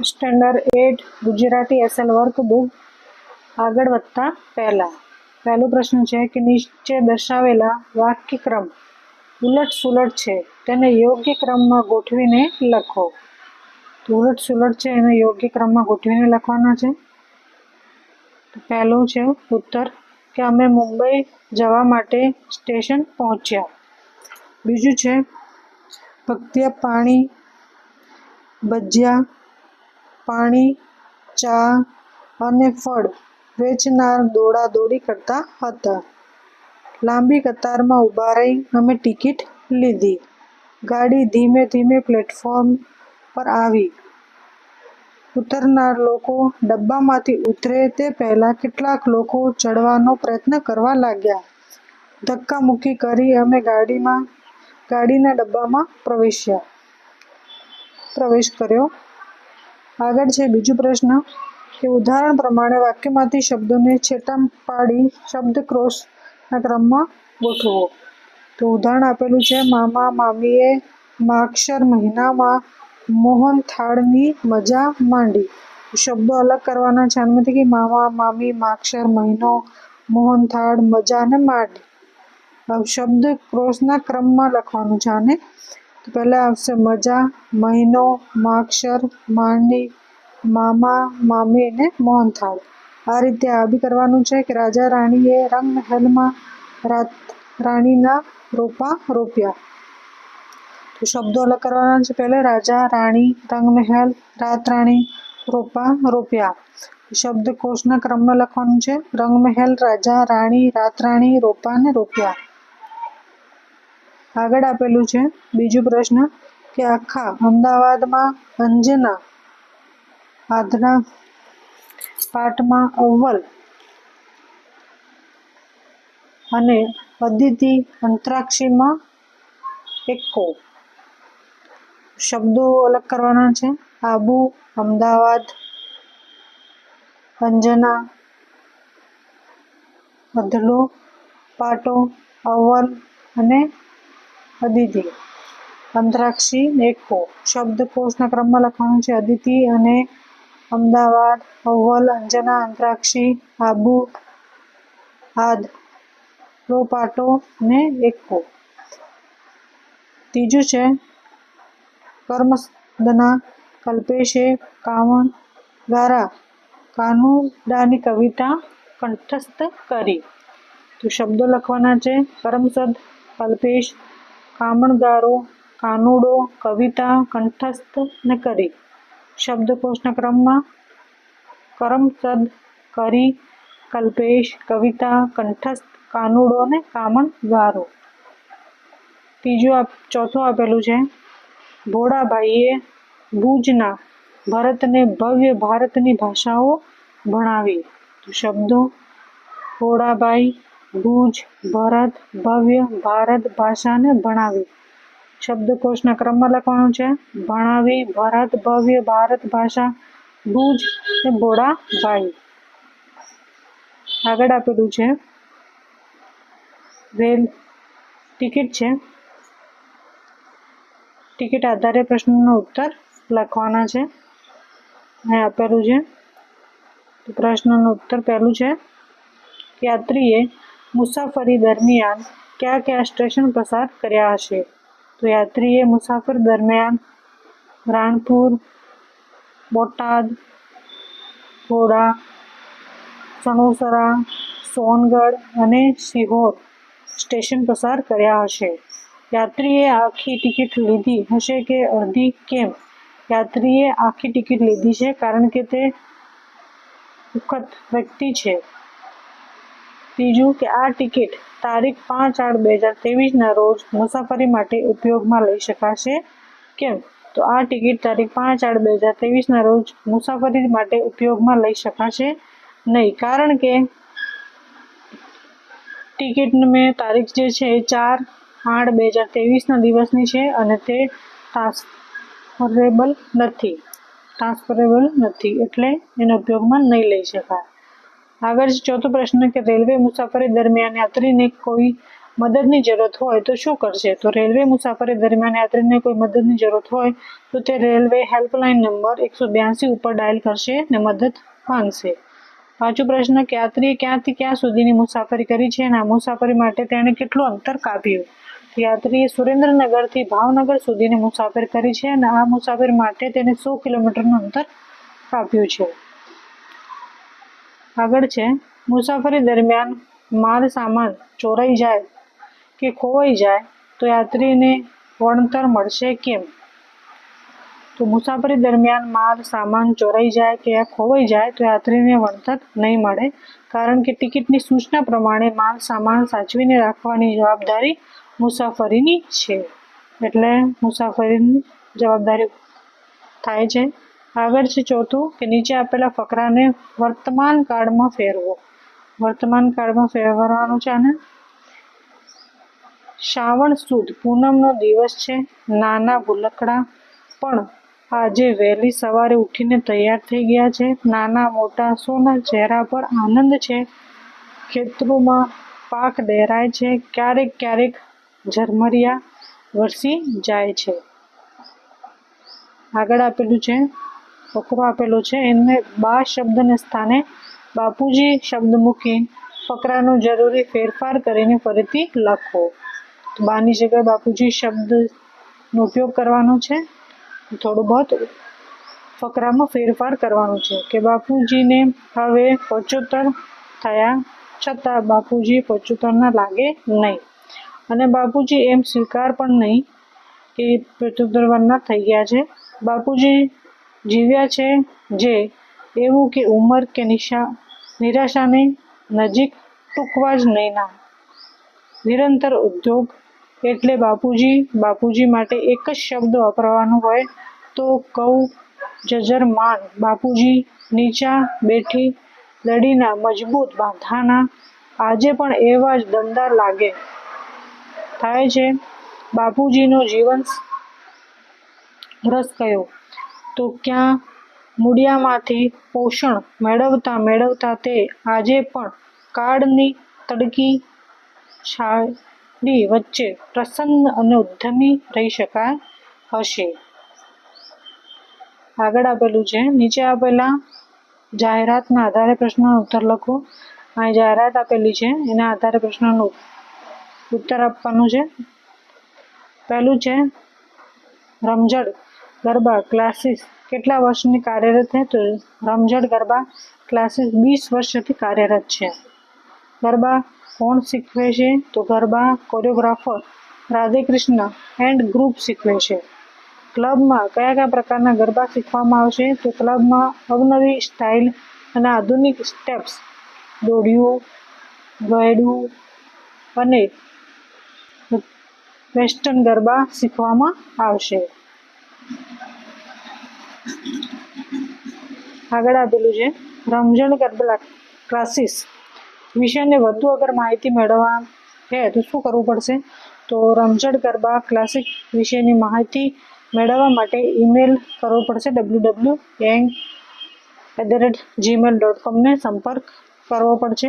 Standard eight Gujarati SL workbook આગળ વધતા પહેલાં. પહેલો પ્રશ્ન છે કે નીચે દર્શાવેલા વાક્યક્રમ ઉલટ સુલટ છે. તેને યોગ્ય ક્રમમાં ગોઠવીને લખો. ઉલટ સુલટ છે, એને યોગ્ય ક્રમમાં ગોઠવીને લખવાના છે. પહેલું છે ઉત્તર કે અમે મુંબઈ જવા માટે સ્ટેશન પહોંચ્યા. બીજું છે ભક્તિયા પાણી ભજીયા પાણી, ચા અને ફળ વેચનાર દોડાદોડી કરતા હતા. લાંબી કતારમાં ઊભા રહી અમે ટિકિટ લીધી. ગાડી ધીમે ધીમે પ્લેટફોર્મ પર આવી. ઉતરનાર લોકો ડબ્બામાંથી ઉતરે તે પહેલાં કેટલાક લોકો ચડવાનો પ્રયત્ન કરવા લાગ્યા. ધક્કામુક્કી કરી અમે ગાડીમાં, ગાડીના ડબ્બામાં પ્રવેશ્યા. પ્રવેશ કર્યો. આગળ છે બીજો પ્રશ્ન કે ઉદાહરણ પ્રમાણે વાક્યમાંથી શબ્દોને છેટા પાડી શબ્દ ક્રોસના ક્રમમાં ગોઠવો. તો ઉદાહરણ આપેલું છે, મામા, મામીએ માક્ષર મહિનામાં મોહન થાળની મજા માંડી. શબ્દો અલગ કરવાના છે એમાંથી કે મામા, મામી, માક્ષર મહિનો, મોહન થાળ મજા અને માંડી શબ્દ ક્રોસના ક્રમમાં લખવાનું છે આને તો પહેલાં આવશે. મજા, મહિનો, માક્ષર માંડી મામા, મામી અને મોહનથાળ આ રીતે આ બી કરવાનું છે કે રાજા રાણીએ રંગ મહેલમાં રાત, રાણીના રોપા રોપ્યા. તો શબ્દો અલગ કરવાના છે. પહેલે રાજા, રાણી, રંગ મહેલ રાત, રાણી, રોપા રોપ્યા. શબ્દકોષના ક્રમમાં લખવાનું છે. રંગ મહેલ રાજા, રાણી, રાત, રાણી રોપા ને રોપ્યા. આગળ આપેલું છે. બીજું પ્રશ્ન કે આખા અમદાવાદમાં અંજના આધના પાઠમાં અવ્વલ અને અદિતિ અંતરાક્ષીમાં એકો શબ્દો અલગ કરવાના છે. આબુ, અમદાવાદ, અંજના, અધલો, પાટો, અવ્વલ અને અદિતિ. અંતરાક્ષી એકો શબ્દકોશના ક્રમમાં લખવાનું છે અદિતિ અને અમદાવાદ, અવ્વલ, અંજના, અંતરાક્ષી, આબુ, આદ પાટો ને એકો. ત્રીજું છે કર્મદના કલ્પેશે કાવણ દ્વારા કાનુડાની કવિતા કંઠસ્થ કરી. તો શબ્દો લખવાના છે, કર્મસદ, કલ્પેશ કામણગારો કાનુડો, કવિતા, કંઠસ્થ ને કરી. શબ્દકોશના ક્રમમાં કરમસદ, કરી, કલ્પેશ, કવિતા, કંઠસ્થ, કાનુડો અને કામણગારો ત્રીજું ચોથું આપેલું છે. ભોળાભાઈએ ભુજના ભરતને ભવ્ય ભારતની ભાષાઓ ભણાવી. શબ્દો, ભોળાભાઈ ભુજ, ભરત, ભવ્ય ભારત ભાષાને ભણાવી. શબ્દકોશના ક્રમમાં લખવાનું છે, ભણાવી, ભરત, ભવ્ય ભારત ભાષા, ભુજ ને ભોળાભાઈ આગળ આપેલું છે, રેલ ટિકિટ છે. ટિકિટ આધારે પ્રશ્નનો ઉત્તર લખવાના છે. અહીં આપેલું છે પ્રશ્નનો ઉત્તર પહેલું છે, યાત્રીએ મુસાફરી દરમિયાન કયા કયા સ્ટેશન પસાર કર્યા હશે? તો યાત્રીએ મુસાફર દરમિયાન રાણપુર, બોટાદ, ઘોડા, સણોસરા, સોનગઢ અને સિહોર સ્ટેશન પસાર કર્યા હશે. યાત્રીએ આખી ટિકિટ લીધી હશે કે અડધી કેમ? યાત્રીએ આખી ટિકિટ લીધી છે કારણ કે તે સુખદ વ્યક્તિ છે. ત્રીજું કે આ ટિકિટ તારીખ પાંચ આઠ બે હજાર ત્રેવીસના રોજ મુસાફરી માટે ઉપયોગમાં લઈ શકાશે? કેમ? તો આ ટિકિટ તારીખ પાંચ આઠ બે હજાર ત્રેવીસના રોજ મુસાફરી માટે ઉપયોગમાં લઈ શકાશે? નહીં, કારણ કે ટિકિટની તારીખ જે છે એ ચાર આઠ બે હજાર ત્રેવીસના દિવસની છે અને તે ટ્રાન્સફરેબલ નથી. ટ્રાન્સફરેબલ નથી, એટલે એનો ઉપયોગમાં નહીં લઈ શકાય. આગળ ચોથો પ્રશ્ન કે રેલવે મુસાફરી દરમિયાન યાત્રીને કોઈ મદદની જરૂરત હોય તો શું કરશે? તો રેલવે મુસાફરી દરમિયાન યાત્રીને કોઈ મદદની જરૂરત હોય તો તે રેલવે હેલ્પલાઇન નંબર એકસો બ્યાસી ઉપર ડાયલ કરશે અને મદદ માંગશે. પાંચો પ્રશ્ન, કે યાત્રીએ ક્યાંથી ક્યાં સુધીની મુસાફરી કરી છે અને આ મુસાફરી માટે તેણે કેટલું અંતર કાપ્યું? તો યાત્રીએ સુરેન્દ્રનગરથી ભાવનગર સુધીની મુસાફરી કરી છે અને આ મુસાફરી માટે તેને સો કિલોમીટરનું અંતર કાપ્યું છે. આગળ છે. મુસાફરી દરમિયાન માલ સામાન ચોરાઈ જાય કે ખોવાઈ જાય તો યાત્રીને વળતર મળશે કેમ? તો મુસાફરી દરમિયાન માલ સામાન ચોરાઈ જાય કે ખોવાઈ જાય તો યાત્રીને વળતર નહીં મળે કારણ કે ટિકિટની સૂચના પ્રમાણે માલ સામાન સાચવીને રાખવાની જવાબદારી મુસાફરીની છે. એટલે મુસાફરીની જવાબદારી થાય છે. આગળ છે ચોથું, કે નીચે આપેલા ફકરાને વર્તમાન કાળમાં ફેરવો. વર્તમાન કાળમાં ફેરવવાનું છે આને? શ્રાવણ સુદ પૂનમનો દિવસ છે, નાના ભૂલકડા, પણ આજે વહેલી સવારે ઉઠીને તૈયાર થઈ ગયા છે. નાના મોટા સોના ચહેરા પર આનંદ છે. ખેતરોમાં પાક ડેરાય છે. ક્યારેક ક્યારેક ઝરમરિયા વરસી જાય છે. આગળ આપેલું છે ફકરો આપેલો છે. એને બા શબ્દને સ્થાને બાપુજી શબ્દ મૂકી ફકરાનો જરૂરી ફેરફાર કરીને ફરીથી લખો. બાની જગ્યાએ બાપુજી શબ્દનો ઉપયોગ કરવાનો છે. થોડું બહુ ફકરામાં ફેરફાર કરવાનો છે કે બાપુજીને હવે પચોતર થયા છતાં બાપુજી પચોતરના લાગે નહીં. અને બાપુજી એમ સ્વીકાર પણ નહીં કે પચોતર વર્ષના થઈ ગયા છે. બાપુજી જીવ્યા છે જે એવું કે ઉંમર કે નિશા, નિરાશાને નજીક ટૂંકવા જ નહીં ના. નિરંતર ઉદ્યોગ એટલે બાપુજી બાપુજી માટે એક જ શબ્દ વાપરવાનો હોય તો કહું જજરમાન બાપુજી નીચા બેઠી લડીના મજબૂત બાંધાના, આજે પણ એવા જ દમદાર લાગે. થાય છે, બાપુજીનો જીવન રસ કયો? તો ક્યાં મૂળિયામાંથી પોષણ મેળવતા મેળવતા તે આજે પણ કાળની તડકી છાડી વચ્ચે પ્રસન્ન અને ઉદ્યમી રહી શકાય હશે. આગળ આપેલું છે, નીચે આપેલા જાહેરાતના આધારે પ્રશ્નનો ઉત્તર લખો. અહીં જાહેરાત આપેલી છે, એના આધારે પ્રશ્નનો ઉત્તર આપવાનું છે. પહેલું છે, રમઝટ ગરબા ક્લાસીસ કેટલા વર્ષની કાર્યરત છે? તો રમઝટ ગરબા ક્લાસીસ વીસ વર્ષથી કાર્યરત છે. ગરબા કોણ શીખવે છે? તો garba choreographer Radhekrishna and group શીખવે છે. ક્લબમાં કયા કયા પ્રકારના ગરબા શીખવામાં આવશે તો ક્લબમાં અવનવી સ્ટાઇલ અને આધુનિક સ્ટેપ્સ દોડ્યું, ગયડું અને વેસ્ટર્ન ગરબા શીખવામાં આવશે. આગળ આપેલું છે. રમઝણ ગરબા ક્લાસીસ વિષયને વધુ અગર માહિતી મેળવવા છે તો શું કરવું પડશે? તો રમઝણ ગરબા ક્લાસિક વિશેની માહિતી મેળવવા માટે ઈમેલ કરવો પડશે W W young at the rate Gmail dot કોમને સંપર્ક કરવો પડશે.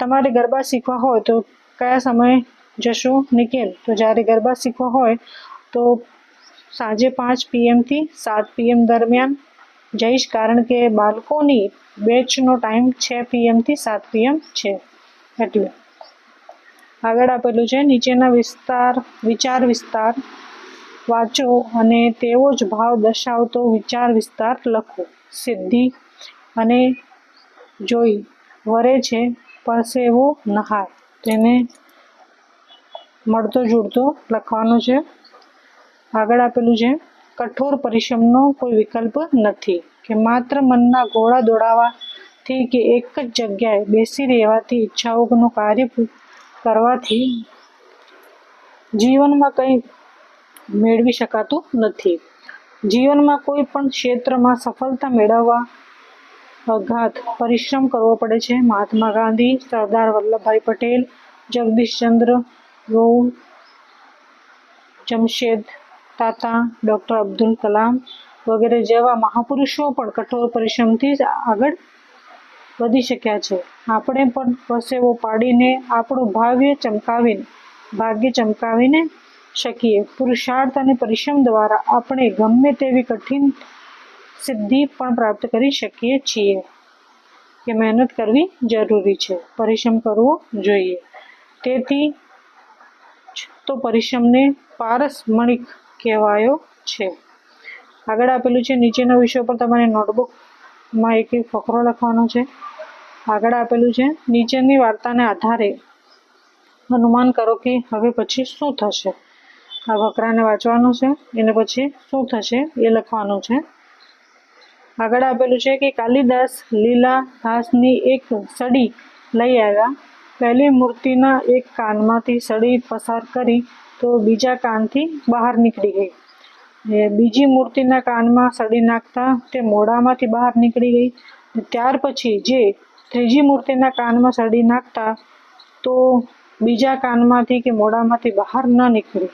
તમારે ગરબા શીખવા હોય તો કયા સમયે જશો ને કેમ તો જ્યારે ગરબા શીખવા હોય તો સાંજે પાંચ પીએમથી સાત પીએમ દરમિયાન. જઈશ કારણ કે બાળકોની બેચનો ટાઈમ છ પીએમથી સાત પીએમ છે. એટલે આગળ આપેલું છે, નીચેના વિસ્તાર, વિચાર વિસ્તાર વાંચો અને તેવો જ ભાવ દર્શાવતો વિચાર વિસ્તાર લખો. સિદ્ધિ અને જોઈ વરે છે પરસેવો નહાય તેને મળતો જુડતો લખવાનો છે. આગળ આપેલું છે, કઠોર પરિશ્રમનો કોઈ વિકલ્પ નથી, કે માત્ર મનના ઘોડા દોડાવવાથી કે એક જ જગ્યાએ બેસી રહેવાથી ઈચ્છાઓનું કાર્ય કરવાથી જીવનમાં કંઈ મેળવી શકાતું નથી. જીવનમાં કોઈ પણ ક્ષેત્રમાં સફળતા મેળવવા અઘાત પરિશ્રમ કરવો પડે છે. મહાત્મા ગાંધી, સરદાર વલ્લભભાઈ પટેલ જગદીશચંદ્ર ગૌ જમશેદ તાતા ડૉક્ટર અબ્દુલ કલામ વગેરે જેવા મહાપુરુષો પણ કઠોર પરિશ્રમથી જ આગળ વધી શક્યા છે. આપણે પણ પરસેવો પાડીને આપણું ભાવ્ય ચમકાવીને, ભાગ્ય ચમકાવીને શકીએ. પુરુષાર્થ અને પરિશ્રમ દ્વારા આપણે ગમે તેવી કઠિન સિદ્ધિ પણ પ્રાપ્ત કરી શકીએ છીએ. કે મહેનત કરવી જરૂરી છે. પરિશ્રમ કરવો જોઈએ. તેથી તો પરિશ્રમને પારસમણિક કહેવાયો છે. આગળ આપેલું છે, નીચેના વિષયો પર તમારે નોટબુકમાં એક એક ફકરો લખવાનો છે. આગળ આપેલું છે, નીચેની વાર્તાને આધારે અનુમાન કરો કે હવે પછી શું થશે. આ ફકરાને વાંચવાનું છે, એને પછી શું થશે એ લખવાનું છે. આગળ આપેલું છે કે કાલિદાસ લીલા ઘાસની એક સડી લઈ આવ્યા. પહેલી મૂર્તિના એક કાનમાંથી સડી પસાર કરી તો બીજા કાનથી બહાર નીકળી ગઈ. એ બીજી મૂર્તિના કાનમાં સડી નાખતા તે મોઢામાંથી બહાર નીકળી ગઈ. ત્યાર પછી જે ત્રીજી મૂર્તિના કાનમાં સડી નાખતા તો બીજા કાનમાંથી કે મોઢામાંથી બહાર ન નીકળી.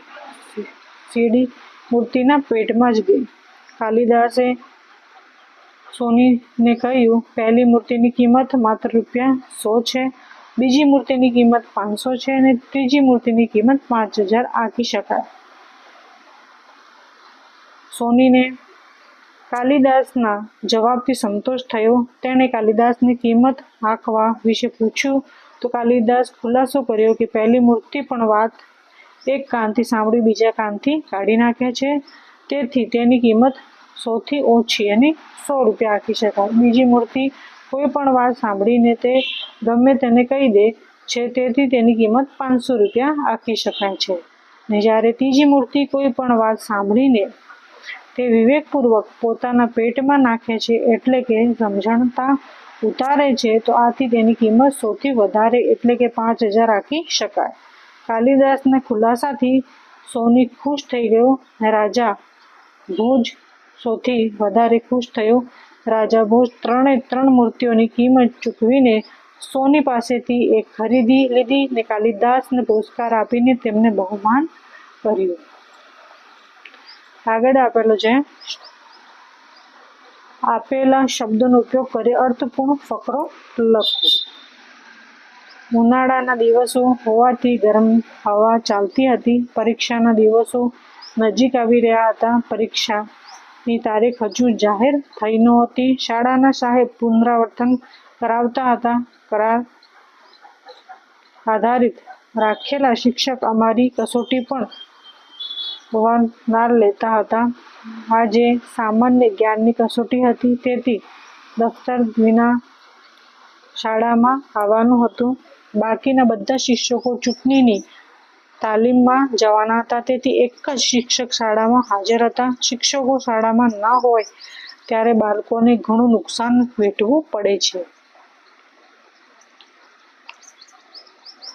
સીડી મૂર્તિના પેટમાં જ ગઈ. કાલિદાસે સોનીને કહ્યું, પહેલી મૂર્તિની કિંમત માત્ર રૂપિયા સો છે. બીજી મૂર્તિની કિંમત પાંચસો છે અને ત્રીજી મૂર્તિની કિંમત પાંચ હજાર આંકી શકાય. સોનીને કાલિદાસના જવાબથી સંતોષ થયો. તેણે કાલિદાસની કિંમત આંકવા વિશે પૂછ્યું તો કાલિદાસ ખુલાસો કર્યો કે પહેલી મૂર્તિ પણ વાત એક કાનથી સાંભળી બીજા કાનથી કાઢી નાખે છે. તેથી તેની કિંમત સૌથી ઓછી અને સો રૂપિયા આંકી શકાય. બીજી મૂર્તિ કોઈ પણ વાત સાંભળીને તે ગમે તેને કહી દે છે, તેથી તેની કિંમત પાંચસો રૂપિયા આંકી શકાય છે. ને જ્યારે ત્રીજી મૂર્તિ કોઈ પણ વાત સાંભળીને તે વિવેકપૂર્વક પોતાના પેટમાં નાખે છે, એટલે કે સમજણતા ઉતારે છે, તો આથી તેની કિંમત સૌથી વધારે, એટલે કે પાંચ હજાર આંકી શકાય. કાલિદાસના ખુલાસાથી સોની ખુશ થઈ ગયો રાજા ભોજ સૌથી વધારે ખુશ થયો રાજા ભોજ ત્રણે ત્રણ મૂર્તિઓની કિંમત ચૂકવીને સોની પાસેથી એક ખરીદી લીધી ને કાલિદાસને પુરસ્કાર આપીને તેમને બહુમાન કર્યું. આગળ આપેલો છે, આપેલા શબ્દનો ઉપયોગ કરી અર્થપૂર્ણ ફકરો લખો. ઉનાળાના દિવસો હોવાથી ગરમ હવા ચાલતી હતી, પરીક્ષાના દિવસો નજીક આવી રહ્યા હતા પરીક્ષાની તારીખ હજુ જાહેર થઈ નહોતી. શાળાના સાહેબ પુનરાવર્તન કરાવતા હતા. કરાર આધારિત રાખેલા શિક્ષક અમારી કસોટી પણ વારંવાર લેતા હતા. આજે સામાન્ય જ્ઞાનની કસોટી હતી. તેથી દફતર વિના શાળામાં આવવાનું હતું. બાકીના બધા શિક્ષકો ચૂંટણીની તાલીમમાં જવાના હતા. તેથી એક જ શિક્ષક શાળામાં હાજર હતા. શિક્ષકો શાળામાં ન હોય ત્યારે બાળકોને ઘણું નુકસાન વેઠવું પડે છે.